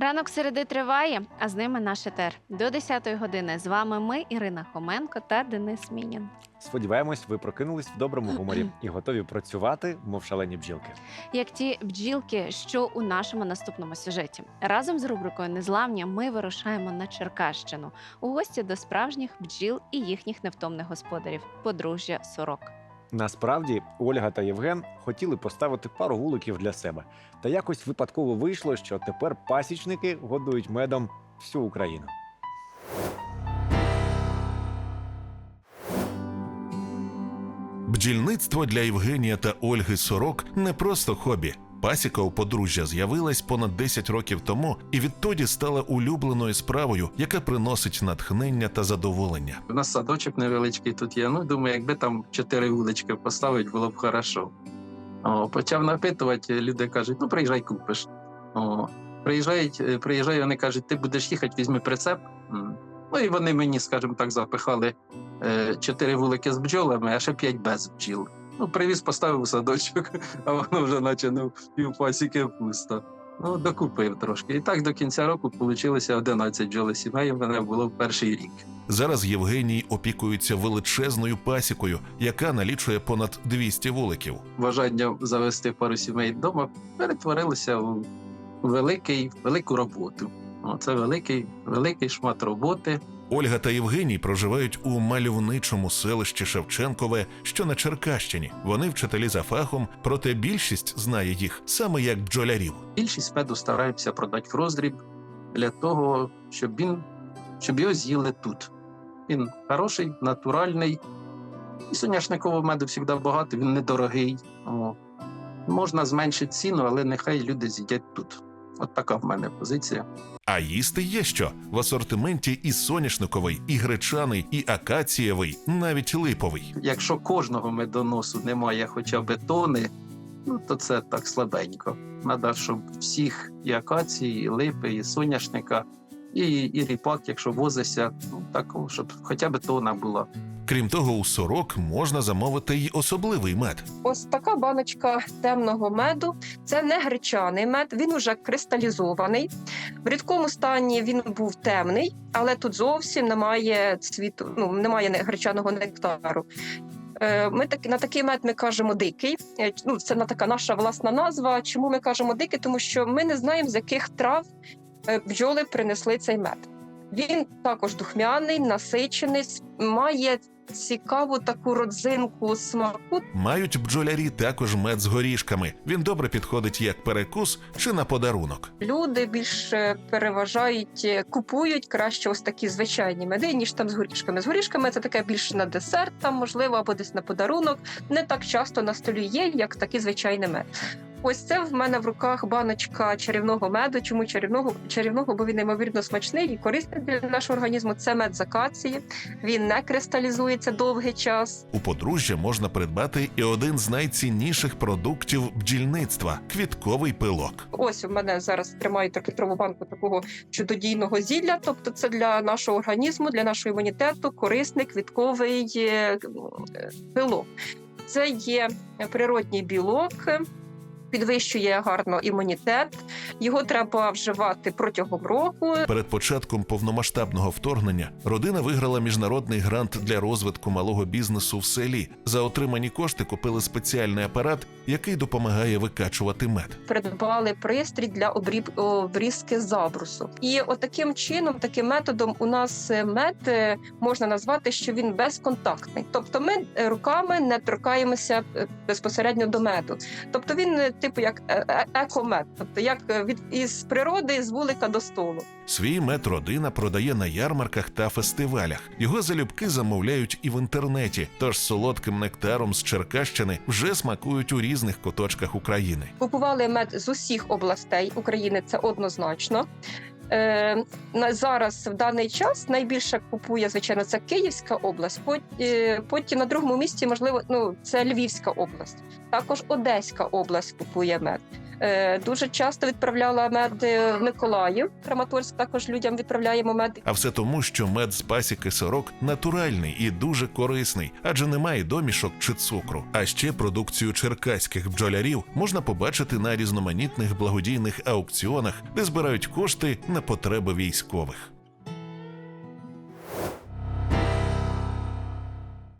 Ранок середи триває, а з ними наш етер. До 10-ї години з вами ми, Ірина Хоменко та Денис Мінін. Сподіваємось, ви прокинулись в доброму гуморі і готові працювати, мов шалені бджілки. Як ті бджілки, що у нашому наступному сюжеті. Разом з рубрикою Незламні ми вирушаємо на Черкащину у гості до справжніх бджіл і їхніх невтомних господарів подружжя сорок. Насправді, Ольга та Євген хотіли поставити пару вуликів для себе. Та якось випадково вийшло, що тепер пасічники годують медом всю Україну. Бджільництво для Євгенія та Ольги Сорок не просто хобі. Пасіка у подружжя з'явилась понад 10 років тому і відтоді стала улюбленою справою, яка приносить натхнення та задоволення. У нас садочок невеличкий тут є. Ну, думаю, якби там чотири вулички поставити, було б хорошо. О, почав напитувати, люди кажуть, ну приїжджай купиш. О, приїжджають, е, приїжджаю, вони кажуть, ти будеш їхати, візьми прицеп. Ну і вони мені, скажімо так, запихали е, чотири вулики з бджолами, а ще п'ять без бджіл. Ну, привіз, поставив у садочок, а воно вже наче ну, півпасіки пусто. Ну, докупив трошки. І так до кінця року вийшло 11 бджоли сімей. У мене було в перший рік. Зараз Євгеній опікується величезною пасікою, яка налічує понад 200 вуликів. бажання завести пару сімей вдома перетворилося у великий, велику роботу. Це великий, великий шмат роботи. Ольга та Євгеній проживають у мальовничому селищі Шевченкове, що на Черкащині. Вони вчителі за фахом, проте більшість знає їх саме як бджолярів. Більшість меду стараємося продати в роздріб для того, щоб він щоб його з'їли тут. Він хороший, натуральний. І соняшникового меду завжди багато, він недорогий. О. Можна зменшити ціну, але нехай люди з'їдять тут. От така в мене позиція. А їсти є що в асортименті і соняшниковий, і гречаний, і акацієвий, навіть липовий. якщо кожного медоносу немає хоча б тони, ну то це так слабенько. Треба, щоб всіх і акації, і липи, і соняшника, і, і ріпак, якщо возиться, ну такого, щоб хоча б тона була. Крім того, у сорок можна замовити й особливий мед. Ось така баночка темного меду. Це не гречаний мед, він уже кристалізований. В рідкому стані він був темний, але тут зовсім немає цвіту, ну немає гречаного нектару. Е, Ми так на такий мед ми кажемо дикий. Е, Ну, це на така наша власна назва. Чому ми кажемо дикий? Тому що ми не знаємо, з яких трав е, бджоли принесли цей мед. Він також духмяний, насичений, має цікаву таку родзинку смаку. Мають бджолярі також мед з горішками. Він добре підходить як перекус чи на подарунок. Люди більше переважають, е, купують краще ось такі звичайні меди, ніж там з горішками. З горішками це таке більше на десерт, там можливо, або десь на подарунок. Не так часто на столі є, як такий звичайний мед. Ось це в мене в руках баночка чарівного меду. Чому чарівного? Чарівного, бо він неймовірно смачний і корисний для нашого організму. Це мед з акації. Він не кристалізується довгий час. У подружжя можна придбати і один з найцінніших продуктів бджільництва квітковий пилок. Ось у мене зараз тримаю трьохлітрову банку такого чудодійного зілля. Тобто, це для нашого організму, для нашого імунітету корисний квітковий е, пилок. Це є природній білок. Підвищує гарно імунітет, його треба вживати протягом року. Перед початком повномасштабного вторгнення родина виграла міжнародний грант для розвитку малого бізнесу в селі. За отримані кошти купили спеціальний апарат, який допомагає викачувати мед. придбали пристрій для обріб... обрізки забрусу. І отаким чином, таким методом, у нас е, мед е, можна назвати, що він безконтактний. Тобто, ми е, руками не торкаємося безпосередньо до меду. Тобто він типу як е, е, тобто як е, від із природи з вулика до столу. Свій мед родина продає на ярмарках та фестивалях. Його залюбки замовляють і в інтернеті. Тож солодким нектаром з Черкащини вже смакують у різних куточках України. Купували мед з усіх областей України. Це однозначно. Е, на зараз в даний час найбільше купує звичайно це Київська область. пот- е, Потім на другому місці, можливо, ну це Львівська область. Також Одеська область купує мед. Е, Дуже часто відправляла мед в Миколаїв. Краматорськ також людям відправляємо мед. А все тому, що мед з пасіки сорок натуральний і дуже корисний, адже немає домішок чи цукру. А ще продукцію черкаських бджолярів можна побачити на різноманітних благодійних аукціонах, де збирають кошти на потреби військових.